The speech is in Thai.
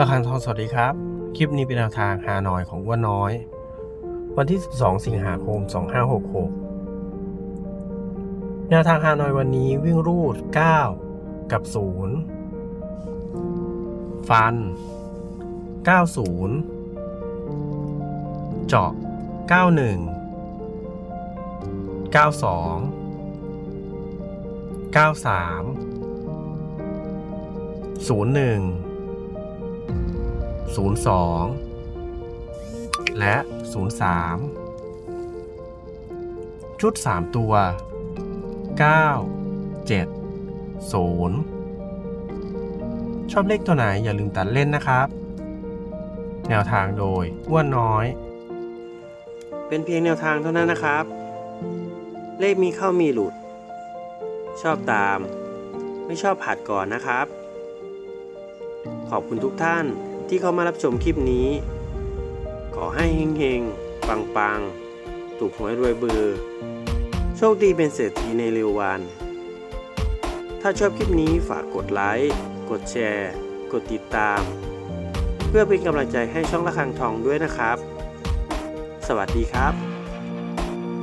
ราคาทองสวัสดีครับ คลิปนี้เป็นแนวทางฮาหน่อยของว่าน้อย วันที่ 12 สิงหาคม 2566 แนวทางฮาหน่อยวันนี้วิ่งรูด 9 กับ 0 ฟัน 90 เจาะ 91 92 93 01 02 และ 03 ชุด 3 ตัว 9 7 0 ชอบเลขตัวไหนอย่าลืมตัดเล่นนะครับ แนวทางโดยอ้วนน้อย เป็นเพียงแนวทางเท่านั้นนะครับ เลขมีเข้ามีหลุด ชอบตาม ไม่ชอบผัดก่อนนะครับขอบคุณทุกท่าน ที่เข้ามารับชมคลิปนี้ ขอให้เฮงๆ ปังๆ ถูกหวยรวยเบอร์ โชคดีเป็นเศรษฐีในเร็ววัน ถ้าชอบคลิปนี้ฝากกดไลค์ กดแชร์ กดติดตาม เพื่อเป็นกำลังใจให้ช่องระฆังทองด้วยนะครับ สวัสดีครับ